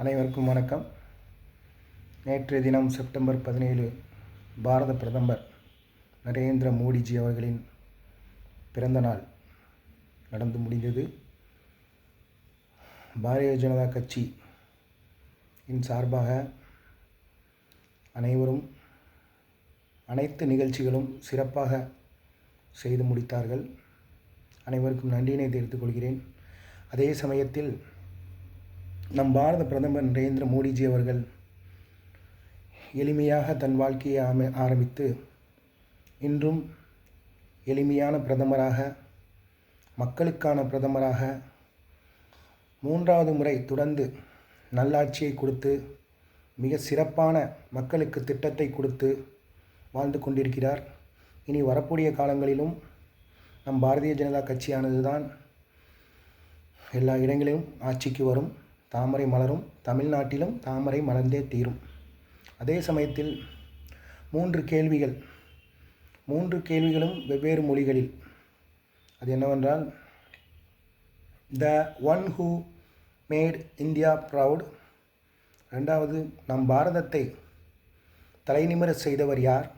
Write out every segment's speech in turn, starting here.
அனைவருக்கும் வணக்கம். நேற்றைய தினம் செப்டம்பர் பதினேழு பாரத பிரதமர் நரேந்திர மோடிஜி அவர்களின் பிறந்த நாள் நடந்து முடிந்தது. பாரதிய ஜனதா கட்சி இன் சார்பாக அனைவரும் அனைத்து நிகழ்ச்சிகளும் சிறப்பாக செய்து முடித்தார்கள். அனைவருக்கும் நன்றியினை தெரிவித்துக் கொள்கிறேன். அதே சமயத்தில் நம் பாரத பிரதமர் நரேந்திர மோடிஜி அவர்கள் எளிமையாக தன் வாழ்க்கையை ஆம ஆரம்பித்து இன்றும் எளிமையான பிரதமராக மக்களுக்கான பிரதமராக மூன்றாவது முறை தொடர்ந்து நல்லாட்சியை கொடுத்து மிக சிறப்பான மக்களுக்கு திட்டத்தை கொடுத்து வாழ்ந்து கொண்டிருக்கிறார். இனி வரக்கூடிய காலங்களிலும் நம் பாரதிய ஜனதா கட்சியானது தான் எல்லா இடங்களிலும் ஆட்சிக்கு வரும். தாமரை மலரும் தமிழ்நாட்டிலும் தாமரை மலர்ந்தே தீரும். அதே சமயத்தில் மூன்று கேள்விகள் மூன்று கேள்விகளும் வெவ்வேறு மொழிகளில். அது என்னவென்றால் the one who made India proud. ரெண்டாவது நம் பாரதத்தை தலைநிமிர செய்தவர் யார்?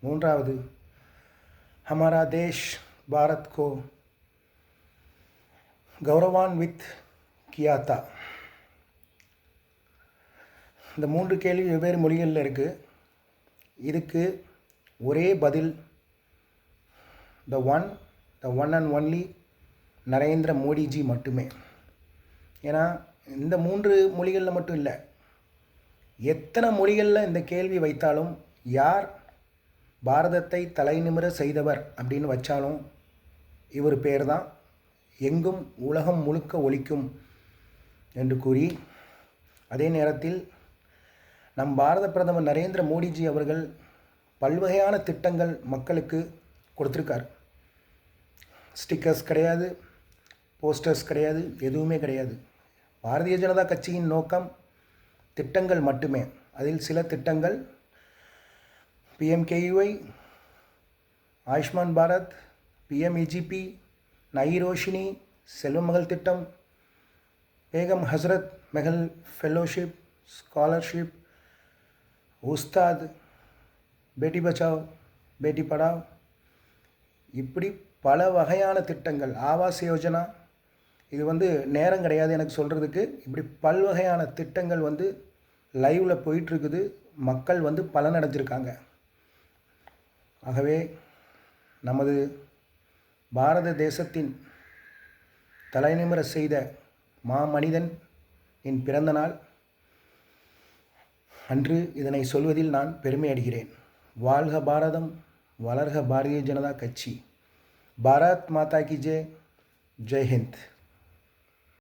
மூன்றாவது ஹமாரா தேஷ் பாரத் கோ கௌரவான் வித் கியாத்தா. இந்த மூன்று கேள்வி வெவ்வேறு மொழிகளில் இருக்குது இதுக்கு ஒரே பதில் the one the one and only Narendra Modiji மட்டுமே. ஏன்னா இந்த மூன்று மொழிகளில் மட்டும் இல்லை எத்தனை மொழிகளில் இந்த கேள்வி வைத்தாலும் யார் பாரதத்தை தலைநிமிர செய்தவர் அப்படின்னு வச்சாலும் இவர் பேர் தான் எங்கும் உலகம் முழுக்க ஒழிக்கும் என்று கூறி அதே நேரத்தில் நம் பாரத பிரதமர் நரேந்திர மோடிஜி அவர்கள் பல்வகையான திட்டங்கள் மக்களுக்கு கொடுத்துருக்கார். ஸ்டிக்கர்ஸ் கிடையாது போஸ்டர்ஸ் கிடையாது எதுவுமே கிடையாது. பாரதிய ஜனதா கட்சியின் நோக்கம் திட்டங்கள் மட்டுமே. அதில் சில திட்டங்கள் பிஎம்கேயுஐ ஆயுஷ்மான் பாரத் பிஎம்இஜிபி நயி ரோஷினி செல்வமகள் திட்டம் பேகம் ஹஸ்ரத் மெஹல் ஃபெல்லோஷிப் ஸ்காலர்ஷிப் உஸ்தாத் பேட்டி பச்சாவ் பேட்டி படாவ். இப்படி பல வகையான திட்டங்கள். ஆவாஸ் யோஜனா இது வந்து நேரம் கிடையாது எனக்கு சொல்கிறதுக்கு இப்படி பல்வகையான திட்டங்கள் வந்து லைவில் போயிட்டுருக்குது. மக்கள் வந்து பலனடைஞ்சிருக்காங்க. ஆகவே நமது பாரத தேசத்தின் தலைநிமிர செய்த மாமனிதன் என் பிறந்த நாள். அன்று இதனை சொல்வதில் நான் பெருமை அடைகிறேன் வாழ்க பாரதம் வளர்க பாரதிய ஜனதா கட்சி. பாரத் மாதா கி ஜெய் ஜெய்ஹிந்த்